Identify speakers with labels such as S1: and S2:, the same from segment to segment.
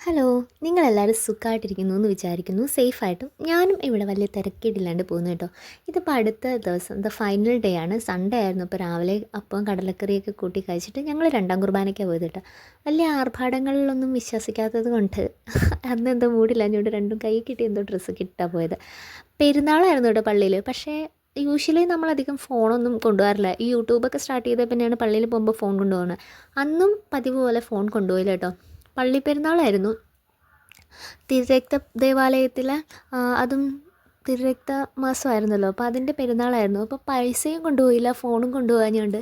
S1: Hello നിങ്ങളെല്ലാവരും സുഖമായിട്ടിരിക്കുന്നു എന്ന് വിചാരിക്കുന്നു. സേഫായിട്ടും. ഞാനും ഇവിടെ വലിയ തിരക്കേടില്ലാണ്ട് പോകുന്നു കേട്ടോ. ഇതിപ്പോൾ അടുത്ത ദിവസം ദ ഫൈനൽ ഡേ ആണ്. സൺഡേ ആയിരുന്നു. ഇപ്പോൾ രാവിലെ അപ്പം കടലക്കറിയൊക്കെ കൂട്ടി കഴിച്ചിട്ട് ഞങ്ങൾ രണ്ടാം കുർബാനയ്ക്കാണ് പോയത് കേട്ടോ. വലിയ ആർഭാടങ്ങളിലൊന്നും വിശ്വസിക്കാത്തത് കൊണ്ട് അന്ന് എന്തോ മൂടില്ലാഞ്ഞോണ്ട് രണ്ടും കൈ കിട്ടി എന്തോ ഡ്രസ്സ് കിട്ടാൻ പോയത്. പെരുന്നാളായിരുന്നു കേട്ടോ പള്ളിയിൽ പക്ഷേ യൂഷ്വലി നമ്മളധികം ഫോണൊന്നും കൊണ്ടുപോകാറില്ല. ഈ യൂട്യൂബൊക്കെ സ്റ്റാർട്ട് ചെയ്ത പിന്നെയാണ് പള്ളിയിൽ പോകുമ്പോൾ ഫോൺ കൊണ്ടുപോകുന്നത്. അന്നും പതിവ് പോലെ ഫോൺ കൊണ്ടുപോയില്ല കേട്ടോ. പള്ളിപ്പെരുന്നാളായിരുന്നു. തിരുരക്ത ദേവാലയത്തിലെ അതും തിരുരക്ത മാസമായിരുന്നല്ലോ അപ്പോൾ അതിന്റെ പെരുന്നാളായിരുന്നു. അപ്പോൾ പൈസയും കൊണ്ടുപോയില്ല ഫോണും കൊണ്ടുപോകാഞ്ഞുകൊണ്ട്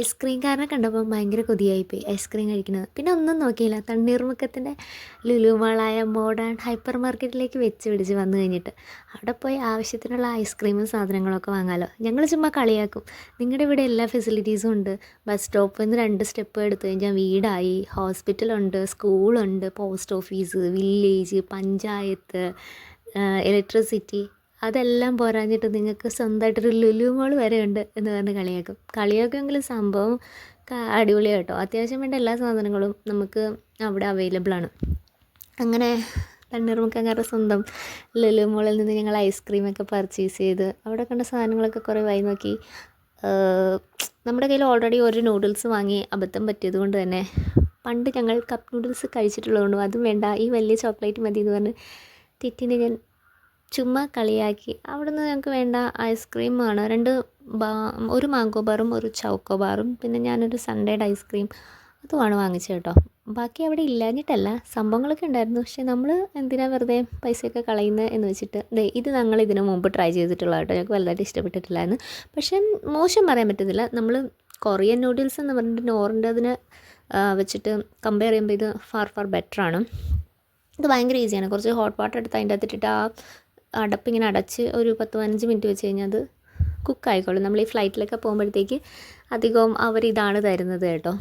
S1: ഐസ്ക്രീംകാരനെ കണ്ടപ്പോൾ ഭയങ്കര കൊതിയായിപ്പോയി ഐസ്ക്രീം കഴിക്കുന്നത്. പിന്നെ ഒന്നും നോക്കിയില്ല. തണ്ണീർമുക്കത്തിന്റെ ലുലുമാളായ മോഡേൺ ഹൈപ്പർ മാർക്കറ്റിലേക്ക് വെച്ച് പിടിച്ച് വന്നു കഴിഞ്ഞിട്ട് അവിടെ പോയി ആവശ്യത്തിനുള്ള ഐസ്ക്രീമും സാധനങ്ങളൊക്കെ വാങ്ങാമല്ലോ ഞങ്ങൾ ചുമ്മാ കളിയാക്കും. നിങ്ങളുടെ ഇവിടെ എല്ലാ ഫെസിലിറ്റീസും ഉണ്ട്. ബസ് സ്റ്റോപ്പിൽ നിന്ന് രണ്ട് സ്റ്റെപ്പ് എടുത്തു കഴിഞ്ഞാൽ വീടായി ഹോസ്പിറ്റലുണ്ട് സ്കൂളുണ്ട് post office village panchayat electricity അതെല്ലാം പോരാഞ്ഞിട്ട് നിങ്ങൾക്ക് സ്വന്തമായിട്ടൊരു ലുലു മോൾ വരെ ഉണ്ട് എന്ന് പറഞ്ഞ് കളിയാക്കും. കളിയാക്കുമെങ്കിലും സംഭവം അടിപൊളിയാണ് കേട്ടോ അത്യാവശ്യം വേണ്ട എല്ലാ സാധനങ്ങളും നമുക്ക് അവിടെ അവൈലബിൾ ആണ്. അങ്ങനെ തണ്ണീർമുക്കങ്ങാരുടെ സ്വന്തം ലുലു മോളിൽ നിന്ന് ഞങ്ങൾ ഐസ്ക്രീമൊക്കെ പർച്ചേസ് ചെയ്ത് അവിടെ കണ്ട സാധനങ്ങളൊക്കെ കുറേ വായി നോക്കി. നമ്മുടെ കയ്യിൽ ഓൾറെഡി ഒരു നൂഡിൽസ് വാങ്ങി അബദ്ധം പറ്റിയത് കൊണ്ട് തന്നെ പണ്ട് ഞങ്ങൾ കപ്പ് നൂഡിൽസ് കഴിച്ചിട്ടുള്ളതുകൊണ്ടും അതും വേണ്ട ഈ വലിയ ചോക്ലേറ്റ് മതി എന്ന് പറഞ്ഞ് തെറ്റിന് ഞാൻ ചുമ്മാ കളിയാക്കി. അവിടുന്ന് ഞങ്ങൾക്ക് വേണ്ട ഐസ്ക്രീമാണ് രണ്ട് ബാ ഒരു മാംഗോ ബാറും ഒരു ചൗക്കോ ബാറും പിന്നെ ഞാനൊരു സൺഡേഡ് ഐസ്ക്രീം അതുമാണ് വാങ്ങിച്ചത് കേട്ടോ. ബാക്കി അവിടെ ഇല്ലാഞ്ഞിട്ടല്ല സംഭവങ്ങളൊക്കെ ഉണ്ടായിരുന്നു. പക്ഷേ നമ്മൾ എന്തിനാ വെറുതെ പൈസയൊക്കെ കളയുന്നത് എന്ന് വെച്ചിട്ട് ദേ ഇത് ഞങ്ങൾ ഇതിനു മുമ്പ് ട്രൈ ചെയ്തിട്ടുള്ള കേട്ടോ. ഞങ്ങൾക്ക് വലുതായിട്ട് ഇഷ്ടപ്പെട്ടിട്ടില്ലായിരുന്നു. പക്ഷേ മോശം പറയാൻ പറ്റുന്നില്ല. നമ്മൾ കൊറിയൻ നൂഡിൽസ് എന്ന് പറഞ്ഞിട്ട് നോറിന്റെ അതിന് വെച്ചിട്ട് കമ്പയർ ചെയ്യുമ്പോൾ ഇത് ഫാർ ഫാർ ബെറ്ററാണ് ഇത് ഭയങ്കര ഈസിയാണ് കുറച്ച് ഹോട്ട് വാട്ടർ എടുത്ത് അതിന്റെ അകത്തിട്ടിട്ട് ആ അടപ്പിങ്ങനെ അടച്ച് ഒരു പത്ത് പതിനഞ്ച് മിനിറ്റ് വെച്ച് കഴിഞ്ഞാൽ അത് കുക്കായിക്കോളും. നമ്മൾ ഈ ഫ്ലൈറ്റിലൊക്കെ പോകുമ്പോഴത്തേക്ക് അധികവും അവർ ഇതാണ് തരുന്നത് കേട്ടോ.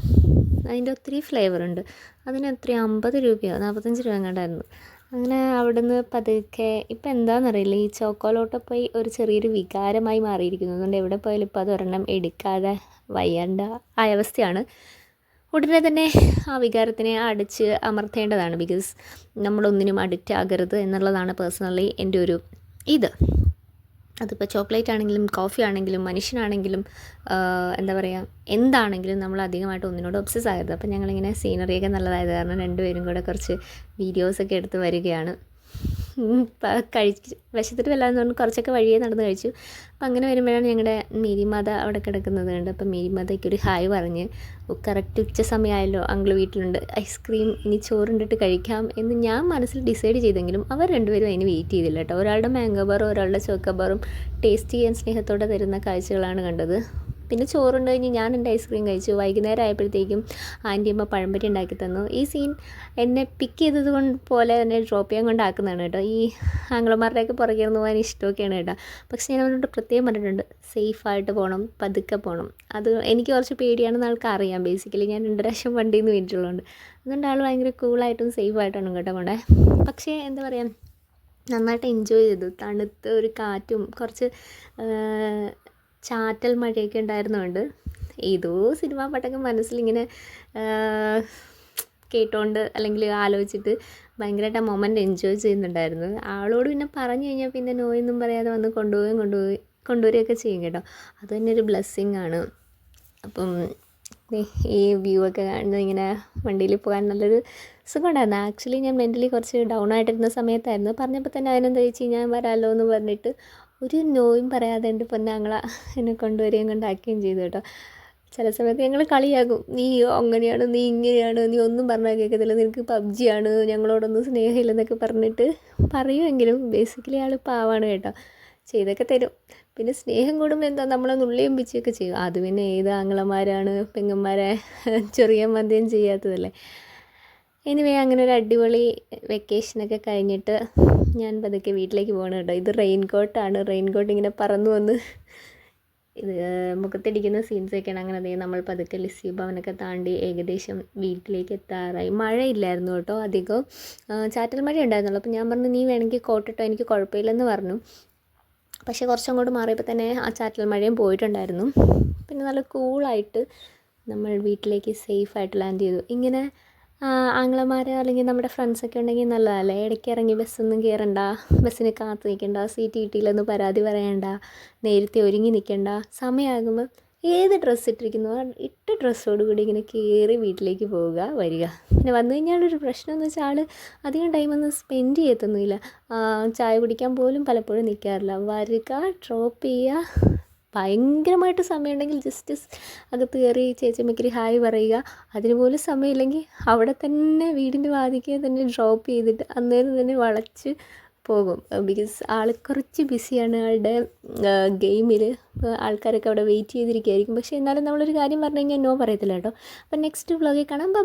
S1: അതിന്റെ ഒത്തിരി ഫ്ലേവർ ഉണ്ട്. അതിന് എത്ര അമ്പത് രൂപയോ? നാൽപ്പത്തഞ്ച് രൂപ എങ്ങാണ്ടായിരുന്നു. അങ്ങനെ അവിടുന്ന് പതുക്കെ ഇപ്പം എന്താണെന്നറിയില്ല ഈ ചോക്കോലോട്ട് പോയി ഒരു ചെറിയൊരു വികാരമായി മാറിയിരിക്കുന്നു. അതുകൊണ്ട് എവിടെ പോയാലും ഇപ്പോൾ അതൊരെണ്ണം എടുക്കാതെ വയ്യേണ്ട ആ അവസ്ഥയാണ്. ഉടനെ തന്നെ ആ വികാരത്തിനെ അടിച്ച് അമർത്തേണ്ടതാണ് ബിക്കോസ് നമ്മളൊന്നിനും അഡിക്റ്റ് ആകരുത് എന്നുള്ളതാണ് പേഴ്സണലി എന്റെ ഒരു ഇത്. അതിപ്പോൾ ചോക്ലേറ്റ് ആണെങ്കിലും കോഫി ആണെങ്കിലും മനുഷ്യനാണെങ്കിലും എന്താ പറയുക എന്താണെങ്കിലും നമ്മൾ അധികമായിട്ട് ഒന്നിനോട് ഒബ്സസ് ആകരുത്. അപ്പോൾ ഞങ്ങളിങ്ങനെ സീനറിയൊക്കെ നല്ലതായത് കാരണം രണ്ടുപേരും കൂടെ കുറച്ച് വീഡിയോസൊക്കെ എടുത്ത് വരികയാണ്. കഴിച്ച് വിശത്തിട്ട് വല്ലാന്ന് പറഞ്ഞു കുറച്ചൊക്കെ വഴിയേ നടന്ന് കഴിച്ചു. അപ്പം അങ്ങനെ വരുമ്പോഴാണ് ഞങ്ങളുടെ മേരിമാത അവിടെ കിടക്കുന്നത് കണ്ട്. അപ്പം മേരിമാതയ്ക്ക് ഒരു ഹായ് പറഞ്ഞ് കറക്റ്റ് ഉച്ച സമയമായല്ലോ അങ്കിൾ വീട്ടിലുണ്ട്. ഐസ്ക്രീം ഇനി ചോറുണ്ടിട്ട് കഴിക്കാം എന്ന് ഞാൻ മനസ്സിൽ ഡിസൈഡ് ചെയ്തെങ്കിലും അവർ രണ്ടുപേരും അതിന് വെയിറ്റ് ചെയ്തില്ല കേട്ടോ. ഒരാളുടെ മാംഗോ ബാറും ഒരാളുടെ ചോക്കബാറും ടേസ്റ്റ് ചെയ്യാൻ സ്നേഹത്തോടെ തരുന്ന കാഴ്ചകളാണ് കണ്ടത്. പിന്നെ ചോറുണ്ട് കഴിഞ്ഞ് ഞാൻ എന്റെ ഐസ്ക്രീം കഴിച്ചു. വൈകുന്നേരം ആയപ്പോഴത്തേക്കും ആന്റിയമ്മ പഴംപൊരി ഉണ്ടാക്കി തന്നു. ഈ സീൻ എന്നെ പിക്ക് ചെയ്തത് കൊണ്ട് പോലെ തന്നെ ഡ്രോപ്പ് ചെയ്യാൻ കൊണ്ടാക്കുന്നതാണ് കേട്ടോ. ഈ ആംഗ്ലമാരുടെയൊക്കെ പുറകെ ഇരുന്ന് പോകാൻ ഇഷ്ടമൊക്കെയാണ് കേട്ടോ. പക്ഷേ ഞാൻ അവരോട് പ്രത്യേകം പറഞ്ഞിട്ടുണ്ട് സേഫായിട്ട് പോകണം പതുക്കെ പോകണം അത് എനിക്ക് കുറച്ച് പേടിയാണെന്ന് ആൾക്ക് അറിയാം. ബേസിക്കലി ഞാൻ രണ്ട് പ്രാവശ്യം വണ്ടിയിൽ നിന്ന് വീട്ടിലുള്ളതുകൊണ്ട് അതുകൊണ്ട് ആൾ ഭയങ്കര കൂളായിട്ടും സേഫായിട്ടാണ് കേട്ടോ കൊണ്ടേ പക്ഷേ എന്താ പറയുക നന്നായിട്ട് എൻജോയ് ചെയ്തു. തണുത്ത ഒരു കാറ്റും കുറച്ച് ചാറ്റൽ മഴയൊക്കെ ഉണ്ടായിരുന്നതുകൊണ്ട് ഏതോ സിനിമാ പാട്ടൊക്കെ മനസ്സിലിങ്ങനെ കേട്ടോണ്ട് അല്ലെങ്കിൽ ആലോചിച്ചിട്ട് ഭയങ്കരമായിട്ട് ആ മൊമെന്റ് എൻജോയ് ചെയ്യുന്നുണ്ടായിരുന്നു. ആളോട് പിന്നെ പറഞ്ഞു കഴിഞ്ഞാൽ പിന്നെ നോയൊന്നും പറയാതെ വന്ന് കൊണ്ടുപോവുകയും കൊണ്ടുപോയി കൊണ്ടുവരികയൊക്കെ ചെയ്യും കേട്ടോ. അത് തന്നെ ഒരു ബ്ലെസ്സിങ് ആണ്. അപ്പം ഈ വ്യൂ ഒക്കെ കാണുന്നത് ഇങ്ങനെ വണ്ടിയിൽ പോകാൻ നല്ലൊരു സുഖമുണ്ടായിരുന്നു. ആക്ച്വലി ഞാൻ മെന്റലി കുറച്ച് ഡൗൺ ആയിട്ടിരുന്ന സമയത്തായിരുന്നു. പറഞ്ഞപ്പോൾ തന്നെ അതിനെന്താ വെച്ച് ഞാൻ വരാമല്ലോ എന്ന് പറഞ്ഞിട്ട് ഒരു നോയും പറയാതെ എന്റെ പൊന്നാങ്ങള എന്നെ കൊണ്ടുവരികയും കൊണ്ടാക്കുകയും ചെയ്തു കേട്ടോ. ചില സമയത്ത് ഞങ്ങൾ കളിയാക്കും. നീ അങ്ങനെയാണ്? നീ ഇങ്ങനെയാണ്? നീ ഒന്നും പറഞ്ഞാൽ കേൾക്കത്തില്ല നിനക്ക് പബ്ജിയാണ് ഞങ്ങളോടൊന്നും സ്നേഹമില്ലെന്നൊക്കെ പറഞ്ഞിട്ട് പറയുമെങ്കിലും ബേസിക്കലി ആൾ പാവാണ് കേട്ടോ. ചെയ്തൊക്കെ തരും. പിന്നെ സ്നേഹം കൂടുമ്പോൾ എന്താ? നമ്മളെ നുള്ളിയും പിച്ചൊക്കെ ചെയ്യും. അത് പിന്നെ ഏത് ആങ്ങളമാരാണ് പെങ്ങന്മാരെ ചെറിയ മന്ദ്യം ചെയ്യാത്തതല്ലേ? എനിവേ അങ്ങനെ ഒരു അടിപൊളി വെക്കേഷനൊക്കെ കഴിഞ്ഞിട്ട് ഞാൻ പതുക്കെ വീട്ടിലേക്ക് പോകണം കേട്ടോ. ഇത് റെയിൻ കോട്ടാണ് റെയിൻ കോട്ട് ഇങ്ങനെ പറന്നു വന്ന് ഇത് മുഖത്തടിക്കുന്ന സീൻസൊക്കെയാണ് അങ്ങനെ അതേ നമ്മൾ പതുക്കെ ലിസി ഭവനൊക്കെ താണ്ടി ഏകദേശം വീട്ടിലേക്ക് എത്താറായി. മഴയില്ലായിരുന്നു കേട്ടോ അധികം. ചാറ്റൽ മഴ ഉണ്ടായിരുന്നുള്ളൂ. അപ്പോൾ ഞാൻ പറഞ്ഞു നീ വേണമെങ്കിൽ കോട്ടിട്ടോ എനിക്ക് കുഴപ്പമില്ലെന്ന് പറഞ്ഞു. പക്ഷേ കുറച്ചങ്ങോട്ട് മാറിയപ്പോൾ തന്നെ ആ ചാറ്റൽ മഴയും പോയിട്ടുണ്ടായിരുന്നു. പിന്നെ നല്ല കൂളായിട്ട് നമ്മൾ വീട്ടിലേക്ക് സേഫായിട്ട് ലാൻഡ് ചെയ്തു. ഇങ്ങനെ ആങ്ങളമാർ അല്ലെങ്കിൽ നമ്മുടെ ഫ്രണ്ട്സൊക്കെ ഉണ്ടെങ്കിൽ നല്ലതല്ലേ? ഇടയ്ക്ക് ഇറങ്ങി ബസ്സൊന്നും കയറണ്ട ബസ്സിന് കാത്തു നിൽക്കണ്ട സീറ്റ് കിട്ടിയില്ലെന്ന് പരാതി പറയണ്ട. നേരത്തെ ഒരുങ്ങി നിൽക്കണ്ട സമയമാകുമ്പോൾ ഏത് ഡ്രസ്സ് ഇട്ടിരിക്കുന്നു? ഇട്ട ഡ്രസ്സോട് കൂടി ഇങ്ങനെ കയറി വീട്ടിലേക്ക് പോവുക വരിക. പിന്നെ വന്നു കഴിഞ്ഞാലൊരു പ്രശ്നം എന്ന് വെച്ചാൽ ആൾ അധികം ടൈമൊന്നും സ്പെൻഡ് ചെയ്യത്തൊന്നുമില്ല. ചായ കുടിക്കാൻ പോലും പലപ്പോഴും നിൽക്കാറില്ല വരിക ഡ്രോപ്പ് ചെയ്യുക ഭയങ്കരമായിട്ട് സമയമുണ്ടെങ്കിൽ ജസ്റ്റ് അകത്ത് കയറി ചേച്ചിയമ്മയ്ക്കൊരു ഹായ് പറയുക. അതിനുപോലും സമയമില്ലെങ്കിൽ അവിടെ തന്നെ വീടിന്റെ വാതിക്കെ തന്നെ ഡ്രോപ്പ് ചെയ്തിട്ട് അന്നേരം തന്നെ വളച്ച് പോകും. ബിക്കോസ് ആൾ കുറച്ച് ബിസിയാണ് ആളുടെ ഗെയിമിൽ ആൾക്കാരൊക്കെ അവിടെ വെയിറ്റ് ചെയ്തിരിക്കുകയായിരിക്കും പക്ഷേ എന്നാലും നമ്മളൊരു കാര്യം പറഞ്ഞു കഴിഞ്ഞാൽ നോ പറയത്തില്ല കേട്ടോ. അപ്പം നെക്സ്റ്റ് വ്ളോഗിൽ കാണാം. ബൈ